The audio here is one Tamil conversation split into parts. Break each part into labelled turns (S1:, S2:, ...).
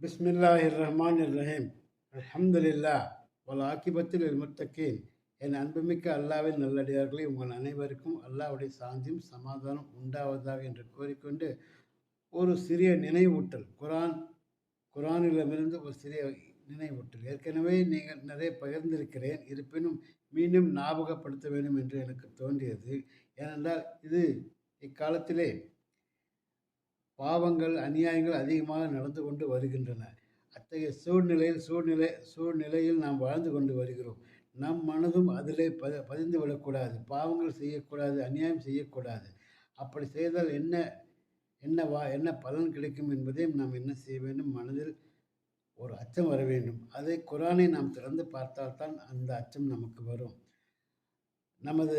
S1: பிஸ்மில்லாஹ் ரஹ்மான் ரஹீம் அல்ஹம்துலில்லா வல் ஆக்கிபத்தில் முத்தக்கீன் என் அன்புமிக்க அல்லாவின் நல்லடியார்களே உங்கள் அனைவருக்கும் அல்லாவுடைய சாந்தியும் சமாதானம் உண்டாவதாக என்று கூறிக்கொண்டு ஒரு சிறிய நினைவூட்டல். குரான் குரானிடமிருந்து ஒரு சிறிய நினைவூட்டல். ஏற்கனவே நீங்கள் நிறைய பகிர்ந்திருக்கிறேன். இருப்பினும் மீண்டும் ஞாபகப்படுத்த வேண்டும் என்று எனக்கு தோன்றியது. ஏனென்றால் இது இக்காலத்திலே பாவங்கள் அநியாயங்கள் அதிகமாக நடந்து கொண்டு வருகின்றன. அத்தகைய சூழ்நிலையில் சூழ்நிலை சூழ்நிலையில் நாம் வாழ்ந்து கொண்டு வருகிறோம். நம் மனதும் அதிலே ப பதிந்து விடக்கூடாது பாவங்கள் செய்யக்கூடாது அநியாயம் செய்யக்கூடாது. அப்படி செய்தால் என்ன என்ன வா என்ன பலன் கிடைக்கும் என்பதையும் நாம் என்ன செய்ய வேண்டும்? மனதில் ஒரு அச்சம் வர வேண்டும். அதை குரானை நாம் திறந்து பார்த்தால்தான் அந்த அச்சம் நமக்கு வரும். நமது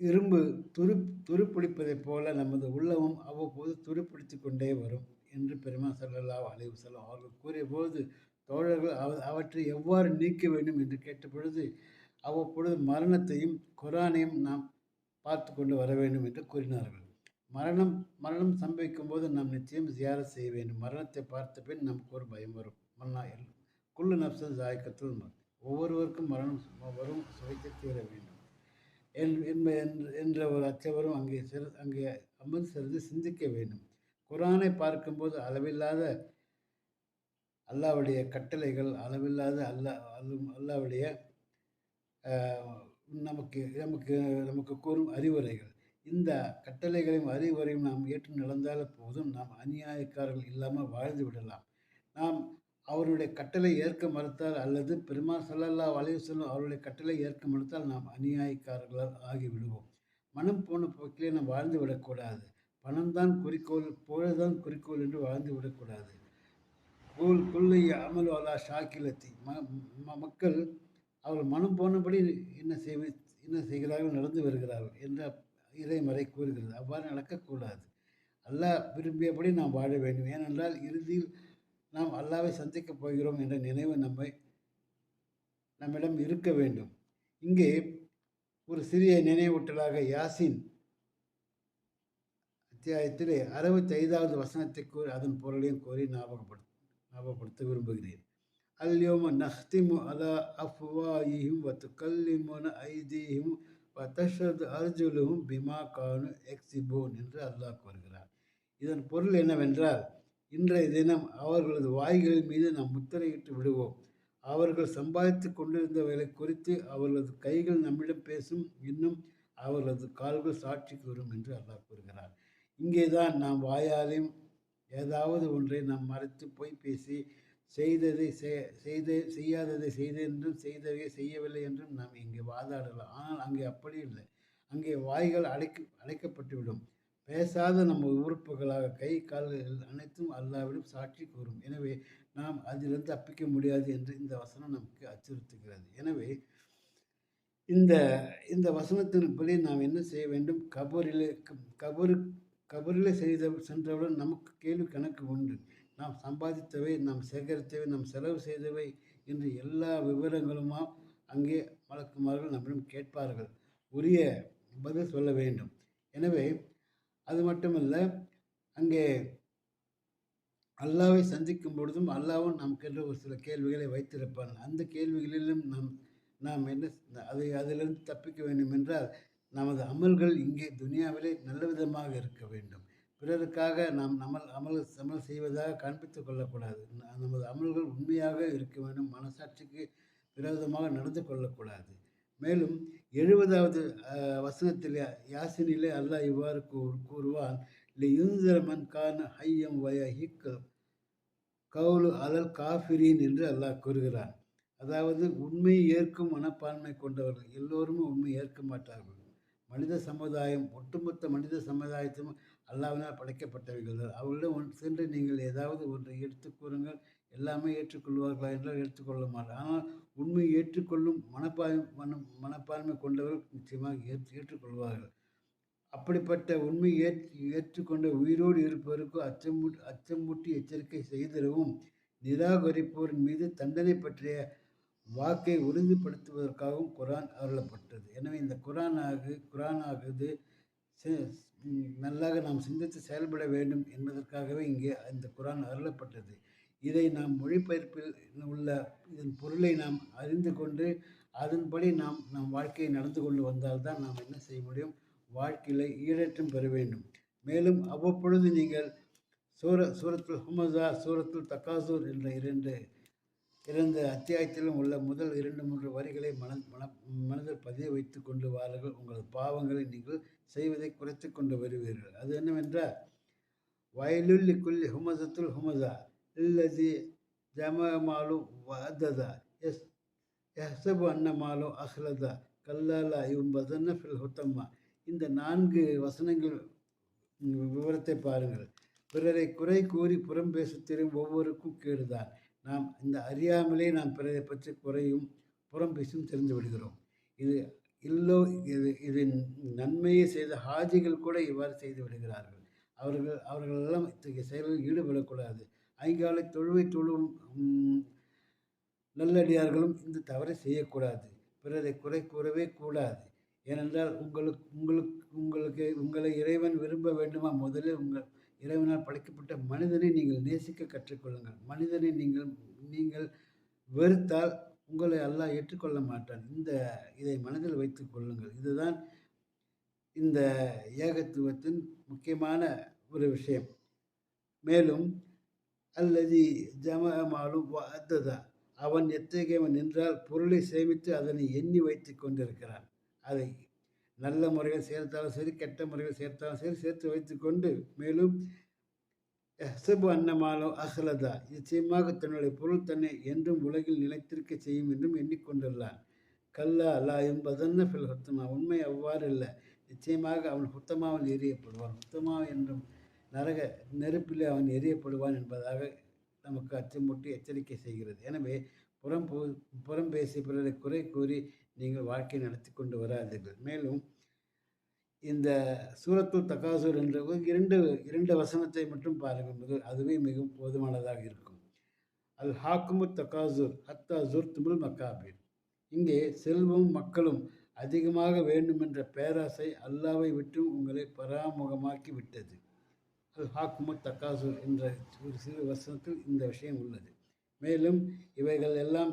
S1: இரும்பு துரு துருப்பிடிப்பதைப் போல நமது உள்ளமும் அவ்வப்போது துருப்பிடித்து கொண்டே வரும் என்று பெருமா சல்லல்லா அலைவு செல்லும் அவர்கள் கூறியபோது தோழர்கள் அவ அவற்றை எவ்வாறு நீக்க வேண்டும்? என்று கேட்ட பொழுது அவ்வப்பொழுது மரணத்தையும் குரானையும் நாம் பார்த்து கொண்டு வர வேண்டும் என்று கூறினார்கள். மரணம் மரணம் சம்பவிக்கும் போது நாம் நிச்சயம் ஜியாரம் செய்ய வேண்டும். மரணத்தை பார்த்த பின் நமக்கு ஒரு பயம் வரும். மன்னா குள்ளு நப்சன் ஜாயக்கத்தில் ஒவ்வொருவருக்கும் மரணம் வரும் சுவைத்து தீர வேண்டும். என்ற ஒரு அச்சவரும் அங்கே சிறு அங்கே அமர்ந்து சிறிது சிந்திக்க வேண்டும். குரானை பார்க்கும்போது அளவில்லாத அல்லாவுடைய கட்டளைகள் அளவில்லாத அல்லா அல்லாவுடைய நமக்கு நமக்கு நமக்கு கூறும் அறிவுரைகள். இந்த கட்டளைகளையும் அறிவுரையும் நாம் ஏற்று நடந்தால் போதும். நாம் அநியாயக்காரர்கள் இல்லாமல் வாழ்ந்து விடலாம். நாம் அவருடைய கட்டளை ஏற்க மறுத்தால் அல்லது பெருமாள் சல்லல்லா வளைவு அவருடைய கட்டளை ஏற்க மறுத்தால் நாம் அநியாயக்காரர்களால் ஆகிவிடுவோம். மனம் போன போக்கிலே நாம் வாழ்ந்து விடக்கூடாது. பணம் தான் குறிக்கோள் புகழ்தான் குறிக்கோள் என்று வாழ்ந்து விடக்கூடாது. கூல் கொள்ளை அமல் வாலா ஷாக்கிலத்தி. ம மக்கள் அவர்கள் மனம் போனபடி என்ன செய்வ என்ன செய்கிறார்கள் நடந்து வருகிறார்கள் என்ற இறைமறை கூறுகிறது. அவ்வாறு நடக்கக்கூடாது. அல்லாஹ் விரும்பியபடி நாம் வாழ வேண்டும். ஏனென்றால் இறுதியில் நாம் அல்லாவை சந்திக்கப் போகிறோம் என்ற நினைவு நம்மை நம்மிடம் இருக்க வேண்டும். இங்கே ஒரு சிறிய நினைவூட்டலாக யாசின் அத்தியாயத்திலே அறுபத்தி ஐந்தாவது வசனத்தை கூறி அதன் பொருளையும் கோரி ஞாபகப்படுத்த ஞாபகப்படுத்த விரும்புகிறேன். அல்யோம நஹ்திமு அலா அஃப்வாயிஹிம் வத்து கல்லிமுன ஐதீஹிம் வத்தஷது அர்ஜுலும் பிமா கானு எக்ஸிபோன் என்று அல்லாஹ் கூறுகிறார். இதன் பொருள் என்னவென்றால் இன்றைய தினம் அவர்களது வாய்களின் மீது நாம் முத்திரையிட்டு விடுவோம். அவர்கள் சம்பாதித்து கொண்டிருந்தவர்களை குறித்து அவர்களது கைகள் நம்மிடம் பேசும் இன்னும் அவர்களது கால்கள் சாட்சி கூறும் என்று அல்லாஹ் கூறுகிறார். இங்கே தான் நாம் வாயாலையும் ஏதாவது ஒன்றை நாம் மறைத்து போய் பேசி செய்ததை செய்த செய்யாததை செய்தேன் என்றும் செய்ததை செய்யவில்லை என்றும் நாம் இங்கே வாதாடலாம். ஆனால் அங்கே அப்படி இல்லை. அங்கே வாய்கள் அடைக்க அடைக்கப்பட்டுவிடும். பேசாத நம்ம உறுப்புகளாக கை கால்கள் அனைத்தும் அல்லாவிடம் சாட்சி கூறும். எனவே நாம் அதிலிருந்து தப்பிக்க முடியாது என்று இந்த வசனம் நமக்கு அச்சுறுத்துகிறது. எனவே இந்த இந்த வசனத்தின்படி நாம் என்ன செய்ய வேண்டும்? கபரில் கபரு கபரில் செய்த சென்றவுடன் நமக்கு கேள்வி கணக்கு உண்டு. நாம் சம்பாதித்தவை நாம் சேகரித்தவை நாம் செலவு செய்தவை என்று எல்லா விவரங்களுமா அங்கே மலக்குமார்கள் நம்மிடம் கேட்பார்கள். உரிய பதில் சொல்ல வேண்டும். எனவே அது மட்டுமல்ல அங்கே அல்லாவை சந்திக்கும் பொழுதும் அல்லாவும் நமக்கென்று ஒரு சில கேள்விகளை வைத்திருப்பான். அந்த கேள்விகளிலும் நாம் நாம் என்ன அதை அதிலிருந்து தப்பிக்க வேண்டும் என்றால் நமது அமல்கள் இங்கே துனியாவிலே நல்ல விதமாக இருக்க வேண்டும். பிறருக்காக நாம் அமல் அமல் அமல் செய்வதாக காண்பித்துக் கொள்ளக்கூடாது. நமது அமல்கள் உண்மையாக இருக்க வேண்டும். மனசாட்சிக்கு விரோதமாக நடந்து கொள்ளக்கூடாது. மேலும் எழுபதாவது வசனத்தில் யாசினிலே அல்லாஹ் இவ்வாறு கூறுவான் யுந்திரமன் கான் ஹையம் வய ஹிக்க கவுலு அலல் காஃபிரீன் என்று அல்லாஹ் கூறுகிறான். அதாவது உண்மை ஏற்கும் மனப்பான்மை கொண்டவர்கள் எல்லோருமே உண்மை ஏற்க மாட்டார்கள். மனித சமுதாயம் ஒட்டுமொத்த மனித சமுதாயத்தும் அல்லாவினால் படைக்கப்பட்டவைகள் அவர்களிடம் சென்று நீங்கள் ஏதாவது ஒன்றை எடுத்து கூறுங்கள். எல்லாமே ஏற்றுக்கொள்வார்களா என்றால் ஏற்றுக்கொள்ள மாட்டார் ஆனால் உண்மை ஏற்றுக்கொள்ளும் மனப்பான்மை மன மனப்பான்மை கொண்டவர்கள் நிச்சயமாக ஏற்று ஏற்றுக்கொள்வார்கள். அப்படிப்பட்ட உண்மை ஏற்று ஏற்றுக்கொண்ட உயிரோடு இருப்பவருக்கு அச்சமூ அச்சமூட்டி எச்சரிக்கை செய்திடவும் நிராகரிப்போரின் மீது தண்டனை பற்றிய வாக்கை உறுதிப்படுத்துவதற்காகவும் குரான் அருளப்பட்டது. எனவே இந்த குரானாகு குரானாகுது நல்லாக நாம் சிந்தித்து செயல்பட வேண்டும் என்பதற்காகவே இங்கே இந்த குரான் அருளப்பட்டது. இதை நாம் மொழிபெயர்ப்பில் உள்ள இதன் பொருளை நாம் அறிந்து கொண்டு அதன்படி நாம் நம் வாழ்க்கையை நடந்து கொண்டு வந்தால்தான் நாம் என்ன செய்ய முடியும்? வாழ்க்கையில் ஈடேற்றம் பெற வேண்டும். மேலும் அவ்வப்பொழுது நீங்கள் சூர சூரத்துல் ஹுமசா சூரத்துல் தக்காசூர் என்ற இரண்டு இரண்டு அத்தியாயத்திலும் உள்ள முதல் இரண்டு மூன்று வரிகளை மன மன மனதில் பதிய வைத்து கொண்டு வாருங்கள். உங்களது பாவங்களை நீங்கள் செய்வதை குறைத்து கொண்டு வருவீர்கள். அது என்னவென்றால் வயலுல்லி குல்லி ஹுமசத்துல் ஹுமதா இல்லதி ஜமமாலு வததா எஸ் எஹ்சபு அன்னமாலு அஹ்லதா கல்லாலா இவம்பதன்ன ஃபில் ஹுத்தம்மா. இந்த நான்கு வசனங்கள் விவரத்தை பாருங்கள். பிறரை குறை கூறி புறம் பேச தெரியும் ஒவ்வொருக்கும் கேடுதான். நாம் இந்த அறியாமலே நாம் பிறரை பற்றி குறையும் புறம் பேசும் தெரிந்து விடுகிறோம். இது இல்லோ இது இது நன்மையை செய்த ஹாஜிகள் கூட இவ்வாறு செய்து விடுகிறார்கள். அவர்கள் அவர்களெல்லாம் இத்தகைய செயலில் ஈடுபடக்கூடாது. ஐங்காலை தொழுவை தொழுவும் நல்லடியார்களும் இந்த தவறை செய்யக்கூடாது. பிறரை குறை கூறவே கூடாது. ஏனென்றால் உங்களுக்கு உங்களுக்கு உங்களுக்கு உங்களை இறைவன் விரும்ப வேண்டுமா? முதலில் உங்கள் இறைவனால் படைக்கப்பட்ட மனிதனை நீங்கள் நேசிக்க கற்றுக்கொள்ளுங்கள். மனிதனை நீங்கள் நீங்கள் வெறுத்தால் உங்களை அல்லாஹ் ஏற்றுக்கொள்ள மாட்டான். இந்த இதை மனதில் வைத்து கொள்ளுங்கள். இதுதான் இந்த ஏகத்துவத்தின் முக்கியமான ஒரு விஷயம். மேலும் அல்லது ஜமாலும் அத்ததா அவன் எத்தகையவன் என்றால் பொருளை சேமித்து அதனை எண்ணி வைத்து கொண்டிருக்கிறான். அதை நல்ல முறையில் சேர்த்தாலும் சரி கெட்ட முறையில் சேர்த்தாலும் சரி சேர்த்து வைத்துக்கொண்டு மேலும் எஹ்சபு அன்னமாலோ அஹ்லதா. நிச்சயமாக தன்னுடைய பொருள் தன்னை என்றும் உலகில் நிலைத்திருக்க செய்யும் என்றும் எண்ணிக்கொண்டுள்ளான். கல்லா அல்லா என்பதன்ன ஃபில் ஹுத்தமா? உண்மை அவ்வாறு இல்லை. நிச்சயமாக அவன் ஹுத்தமாவில் எரியப்படுவான் ஹுத்தமா என்றும் நரக நெருப்பில் அவன் எரியப்படுவான் என்பதாக நமக்கு அச்சமூட்டி எச்சரிக்கை செய்கிறது. எனவே புறம் புறம் பேசி பிறரை குறை கூறி நீங்கள் வாழ்க்கை நடத்தி கொண்டு வராதீர்கள். மேலும் இந்த சூரத்துல் தகாசூர் என்ற இரண்டு இரண்டு வசனத்தை மட்டும் பாருங்கள் அதுவே மிகவும் போதுமானதாக இருக்கும். அல் ஹாக்குமு தகாசூர் ஹத்தா ஜூர் துமுல் மக்காபீர் இங்கே செல்வம் மக்களும் அதிகமாக வேண்டுமென்ற பேராசை அல்லாவை விட்டு உங்களை பராமுகமாக்கி விட்டது. அல் ஹாக்குமு தக்காசூர் என்ற ஒரு சிறு வசனத்தில் இந்த விஷயம் உள்ளது. மேலும் இவைகள் எல்லாம்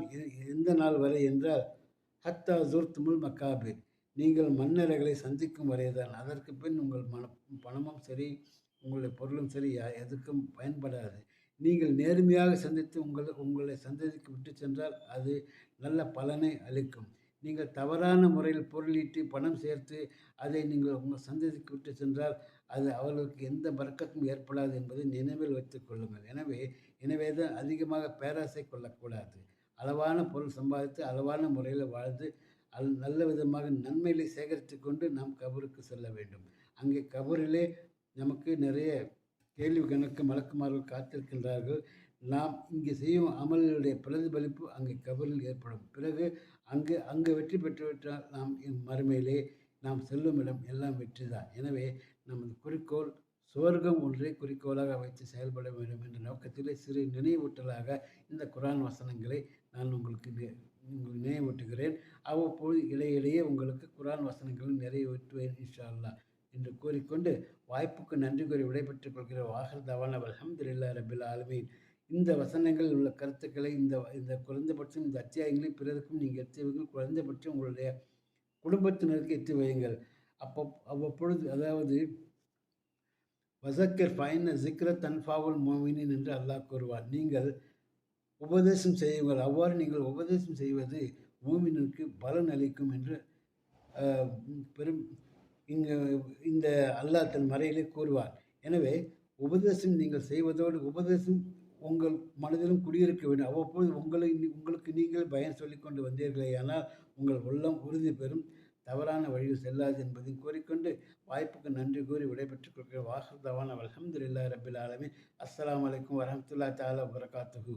S1: எந்த நாள் வரை என்றால் ஹத்தா துமுல் மக்காபீர் நீங்கள் மன்னரைகளை சந்திக்கும் வரைதான் அதற்கு பின் உங்கள் மன பணமும் சரி உங்களுடைய பொருளும் சரி எதுக்கும் பயன்படாது. நீங்கள் நேர்மையாக சந்தித்து உங்களை உங்களை சந்ததிக்கு விட்டு சென்றால் அது நல்ல பலனை அளிக்கும். நீங்கள் தவறான முறையில் பொருளீட்டு பணம் சேர்த்து அதை நீங்கள் உங்கள் சந்ததிக்கு விட்டு சென்றால் அது அவர்களுக்கு எந்த பறக்கத்தும் ஏற்படாது என்பதை நினைவில் வைத்துக் கொள்ளுங்கள். எனவே எனவே தான் அதிகமாக பேராசை கொள்ளக்கூடாது. அளவான பொருள் சம்பாதித்து அளவான முறையில் வாழ்ந்து அல் நல்ல விதமாக நன்மைகளை சேகரித்து கொண்டு நாம் கபருக்கு செல்ல வேண்டும். அங்கே கபரிலே நமக்கு நிறைய கேள்வி கணக்கு மலக்குமார்கள் காத்திருக்கின்றார்கள். நாம் இங்கே செய்யும் அமல்களுடைய பிரதிபலிப்பு அங்கே கபரில் ஏற்படும். பிறகு அங்கு அங்கு வெற்றி பெற்றுவிட்டால் நாம் மறுமையிலே நாம் செல்லும் இடம் எல்லாம் வெற்றி தான் எனவே நமது குறிக்கோள் சுவர்க்கம் ஒன்றை குறிக்கோளாக வைத்து செயல்பட வேண்டும் என்ற நோக்கத்திலே சிறு நினைவூட்டலாக இந்த குரான் வசனங்களை நான் உங்களுக்கு உங்களுக்கு நினைவூட்டுகிறேன். அவ்வப்போது இடையிடையே உங்களுக்கு குரான் வசனங்களை நிறைவேற்றுவேன் இன்ஷா அல்லா என்று கூறிக்கொண்டு வாய்ப்புக்கு நன்றி கூறி விடைபெற்றுக் கொள்கிற வாகர் தவான் அலமதுல்லா ரபில் ஆலமீன். இந்த வசனங்களில் உள்ள கருத்துக்களை இந்த இந்த குறைந்தபட்சம் இந்த அத்தியாயங்களை பிறருக்கும் நீங்கள் எடுத்து வைங்கள் குறைந்தபட்சம் உங்களுடைய குடும்பத்தினருக்கு எடுத்து வையுங்கள். அப்போ அவ்வப்பொழுது அதாவது வசக்கர் ஃபைன் ஜிக்ர தன்ஃபாவுல் மோமினின் என்று அல்லாஹ் கூறுவார். நீங்கள் உபதேசம் செய்யுங்கள் அவ்வாறு நீங்கள் உபதேசம் செய்வது மூமினுக்கு பலன் அளிக்கும் என்று பெரும் இங்கு இந்த அல்லாஹ் தன் மறையிலே கூறுவார். எனவே உபதேசம் நீங்கள் செய்வதோடு உபதேசம் உங்கள் மனதிலும் குடியிருக்க வேண்டும். அவ்வப்போது உங்களை உங்களுக்கு நீங்கள் பயன் சொல்லி கொண்டு வந்தீர்களே ஆனால் உங்கள் உள்ளம் உறுதி பெறும் தவறான வழியில் செல்லாது என்பதையும் கூறிக்கொண்டு வாய்ப்புக்கு நன்றி கூறி விடைபெற்றுக் கொள்கிற வாசல் தவான் அலமதுல்லா ரபில் ஆலமி அஸ்லாம் வலைக்கம் வரமத்துல்லா தாலா வரகாத்துகு